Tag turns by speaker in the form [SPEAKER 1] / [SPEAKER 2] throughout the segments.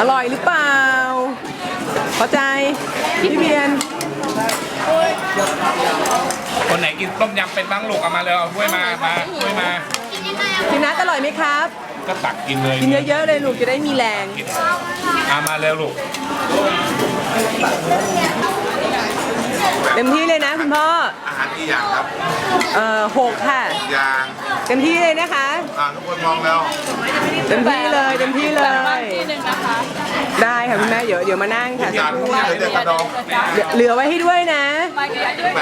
[SPEAKER 1] อร่อยหรือเปล่าพอใจพี่เบียน
[SPEAKER 2] คนไหนกินต้มยำเป็นบ้างลูกเอามาเลยเอาถ้วยมามาถ้วยมา
[SPEAKER 1] พี่นัทอร่อยไหมครับ
[SPEAKER 2] ก็ตักกินเลย
[SPEAKER 1] กินเยอะๆเลยลูกจะได้มีแรง
[SPEAKER 2] เอามาเร็วลูก
[SPEAKER 1] เต็มที่เลยนะคุณพ่อ
[SPEAKER 3] อาหารกี่อย่างครับ
[SPEAKER 1] เอ่อหกค่ะ
[SPEAKER 3] อย่าง
[SPEAKER 1] เต็มที่เลยนะคะ
[SPEAKER 3] อ่าทุกคนมองแล้ว
[SPEAKER 1] เต็มที่เลยเต็มที่เลยได้ค่ะคุณแม่เดี๋ยวเดี๋ยวมานั่งค่ะ
[SPEAKER 3] จานพวกนี้เหลือแต่กระดอง
[SPEAKER 1] เหลือเหลือไว้ให้ด้วยนะ
[SPEAKER 3] แหม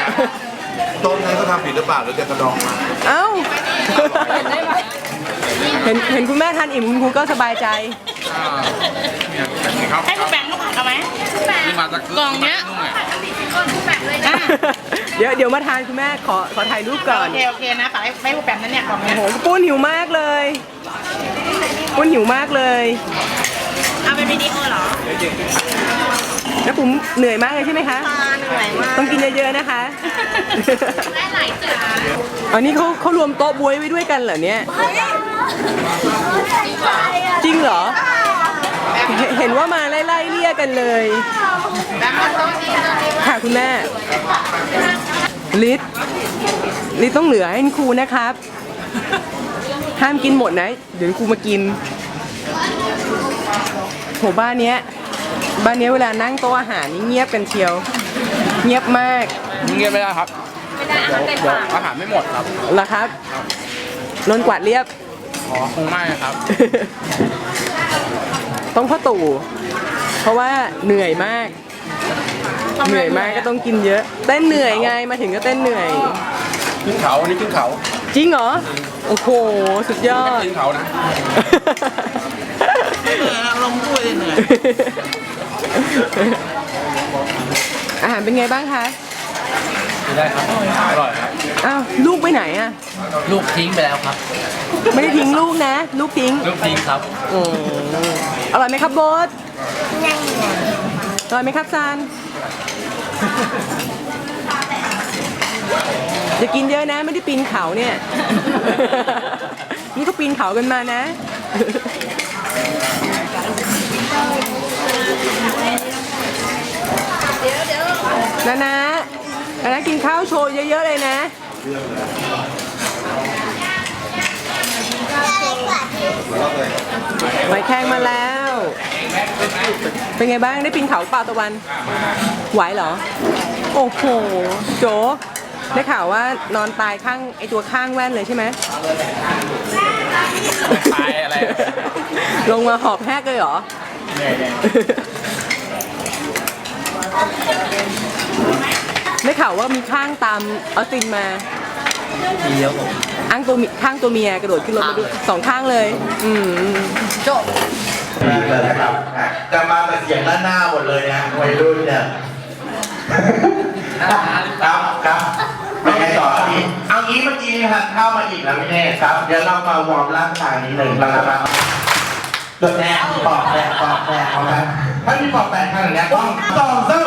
[SPEAKER 3] ต้นนั้นเขาทำผิดหรือเปล่าเหลือแต่กระดองมา
[SPEAKER 1] เอ้า เห็นเห็นคุณแม่ทานอิ่มคุณครูก็สบายใจ
[SPEAKER 2] ครับ
[SPEAKER 4] ให้ผู้แบ่งลูกผักเอาไหม
[SPEAKER 2] นี่มาตะ
[SPEAKER 4] กล่องเนี้ยอะ
[SPEAKER 1] เดี๋ยวเดี๋ยวมาทานคุณแม่ขอขอถ่ายรูปก่อ
[SPEAKER 4] โอนเคโอเคนะฝากให้ให้ผู้แบ่งนั้นเนี่ยกล่องเนี้ย
[SPEAKER 1] โอ้โหปุ้นหิวมากเลยปุ้นหิวมากเลย
[SPEAKER 4] เอาเป็นวิดีโอเหรอ
[SPEAKER 1] แล้วผมเหนื่อยมากเลยใช่ไหมคะ
[SPEAKER 4] เหนื่อยมาก
[SPEAKER 1] ต้องกินเยอะๆนะคะ
[SPEAKER 4] ได้หลายจุด
[SPEAKER 1] อันนี้เขาเขารวมโต๊ะบวยไว้ด้วยกันเหรอเนี่ย จริงเหรอ เห็นเห็นว่ามาไล่ๆเลี่ยกันเลย
[SPEAKER 4] แบ่งมาโต๊ะนี้โต๊ะนี้
[SPEAKER 1] ค่ะคุณแม่ลิศลิศต้องเหลือให้ครูนะครับ ห้ามกินหมดนะ เดี๋ยวครูมากินโหบ้านเนี้ยบ้านเนี้ยเวลานั่งโต๊ะอาหารนี่เงียบกันเชียว เงียบมาก
[SPEAKER 2] เงียบไม่ได้ครับ
[SPEAKER 4] ไม่ได้อาหารเต็มปาก
[SPEAKER 2] อาหารไม่หมดครับ
[SPEAKER 1] เหรอครับนนกวาดเรียบ
[SPEAKER 2] อ๋อคงไม่ครับ
[SPEAKER 1] ต้องพ่อตู่เพราะว่าเหนื่อยมาก เหนื่อยมากก็ต้องกินเยอะ เต้นเหนื่อยไงมาถึงก็เต้นเหนื่อย
[SPEAKER 2] ขึ้นเขาอันนี้ขึ้นเขา
[SPEAKER 1] จริงเหรอ โอ้โห สุดยอด
[SPEAKER 2] ขึ้นเขานะ
[SPEAKER 4] ลงด้วยเหนื่อย
[SPEAKER 1] อาหารเป็นไงบ้างคะ
[SPEAKER 2] ได้ครับ อร่อยครับ
[SPEAKER 1] อ้าวลูกไปไหนอะ
[SPEAKER 5] ลูกทิ้งไปแล้วครับ
[SPEAKER 1] ไม่ได้ทิ้งลูกนะ ลูกทิ้ง
[SPEAKER 5] ลูกทิ้งครับ
[SPEAKER 1] อืมอร่อยไหมครับโบ๊ทอร่อยไหมครับซานอย่ากินเยอะนะ ไม่ได้ปีนเขาเนี่ย นี่เขาปีนเขากันมานะนะนะ นะนะกินข้าวโชว์เยอะๆเลยนะหอยแครงมาแล้ว เป็นไงบ้างได้ปีนเขาเปล่าตะวัน ไหวเหรอ โอ้โห โจได้ข่าวว่านอนตายข้างไอตัวข้างแว่นเลยใช่ไหม
[SPEAKER 2] ตายอะไร
[SPEAKER 1] ลงมาหอบแหกเลยเหรอ
[SPEAKER 2] เหนื่อยเนี่ย
[SPEAKER 1] ได้ข่าวว่ามีข้างตามออสตินมา
[SPEAKER 5] ดีแล้วผม
[SPEAKER 1] อ้างตัวเมีข้างตัวเมียกระโดดขึ้นรถมาด้วยสองข้างเลย อืมจบ
[SPEAKER 6] ดีเลยนะครับจะมาแต่เสียงด้านหน้าหมดเลยนะวัยรุ่นเนี่ยครับครับเป็นไงต่อครับพี่เอางี้เมื่อกี้ทานข้าวมาอีกแล้วพี่เน่ครับ เดี๋ยวเรามาวอร์มร่างกายนิดหนึ่งเราจะมาเดือดแน่ปอกแตกปอกแตกเอาครับถ้ามีปอกแตกขนาดนี้ต้องสองซึ่ง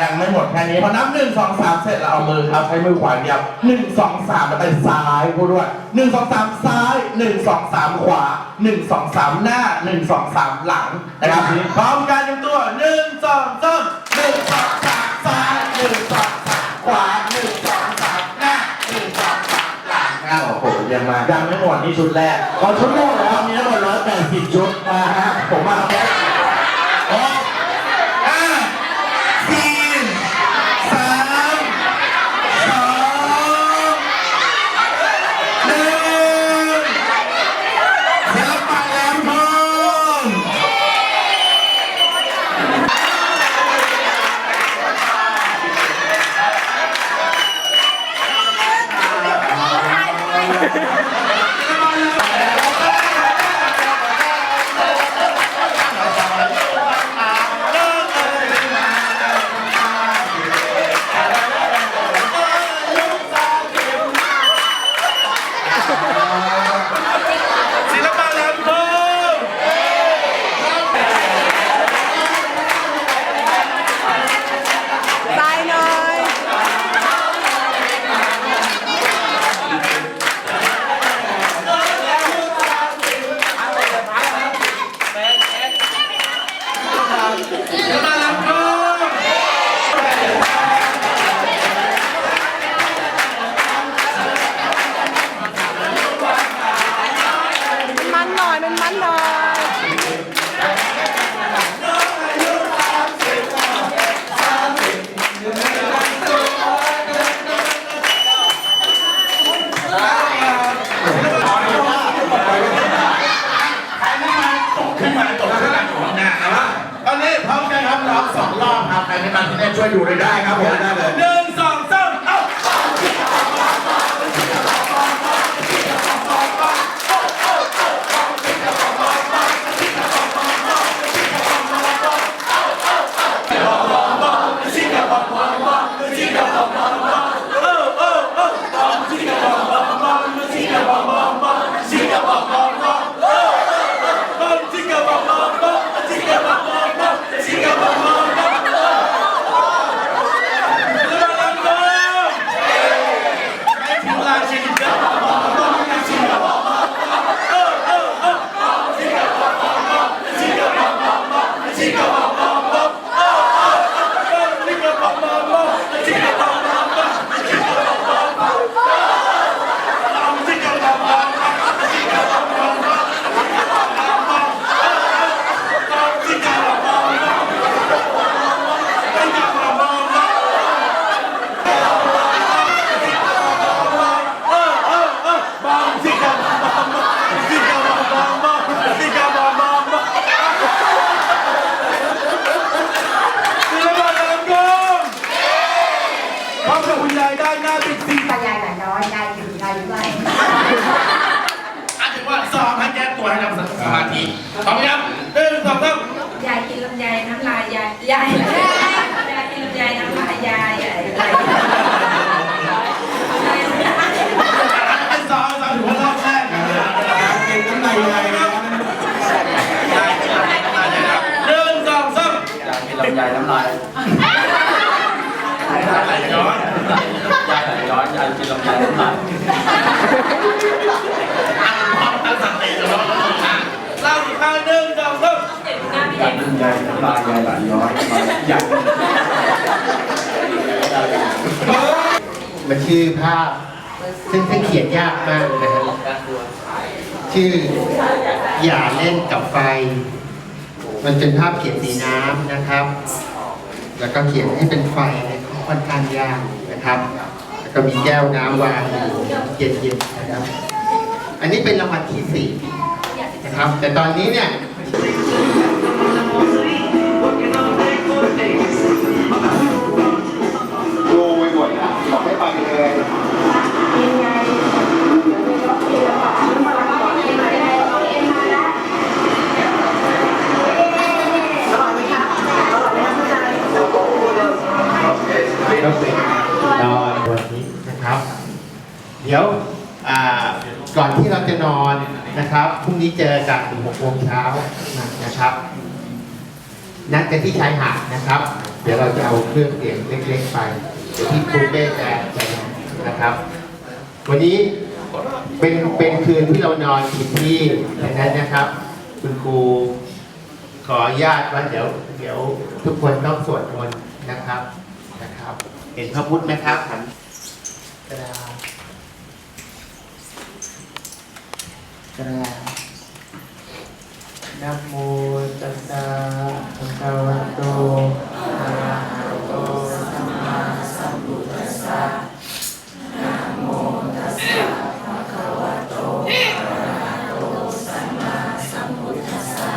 [SPEAKER 6] ยังไม่หมดแค่นี้พอนับหนึ่งสองสามเสร็จเราเอามือครับใช้มือขวาเดียวหนึ่งสองสามแล้วไปซ้ายพูดด้วยหนึ่งสองสามซ้ายหนึ่งสองสามขวาหนึ่งสองสามหน้าหนึ่งสองสามหลังนะครับพร้อมกันยังตัวหนึ่งสองสามหนึ่งสองสามซ้ายหนึ่งสองสามขวาหนึ่งสองสามหน้าหนึ่งสองสามหลังนะโอ้โหยังมายังไม่หมดนี่ชุดแรกพอชุดแรกแล้วมีทั้งหมดร้อยแปดสิบชุดมาฮะผมมาแค่ห น
[SPEAKER 1] หน่อยมันมันหน่อย
[SPEAKER 6] ขึ้นมาตกขึ้นมาตกหน้าครับตอนนี้พร้อมกันครับร้องสองรอบครับใครไม่มาที่นี่ช่วยอยู่เลยได้ครับผมได้เลย
[SPEAKER 7] ลำไยน้ำลายไห
[SPEAKER 5] ลย้
[SPEAKER 6] อน
[SPEAKER 5] ยายไหลย้อนยายกินลำไยน้ำลาย
[SPEAKER 6] พร้อมตั้งสติจะร้องอะเล่าอีกครั้งหนึ่งสองสาม
[SPEAKER 5] ยายกินยายน้ำลายยายไหลย้อนยาย
[SPEAKER 8] มันชื่อภาพซึ่งซึ่งเขียนยากมากนะฮะชื่ออย่าเล่นกับไฟ มันเป็นภาพเขียนสีน้ำนะครับ แล้วก็เขียนให้เป็นไฟเนี่ยค่อนข้างยากนะครับ แล้วก็มีแก้วน้ำวางอยู่เย็นๆนะครับ อันนี้เป็นรางวัลที่สี่นะครับ แต่ตอนนี้เนี่ย ดี๋ยวก่อนที่เราจะนอนนะครับพรุ่งนี้เจอกันหกโมงเช้านะครับนัดกันที่ชายหาดนะครับ เดี๋ยวเราจะเอาเครื่องเสียงเล็กๆไปเดี๋ยวที่ครูเบ้จะจะนอนนะครับ วันนี้เป็นเป็นคืนที่เรานอนผิดที่ดังนั้นนะครับ คุณครูขออนุญาตว่าเดี๋ยวเดี๋ยวทุกคนต้องสวดมนต์นะครับนะครับ เห็นพระพุทธไหมครับหันกระดาษ ระดานะโมตัสสะภะคะวะ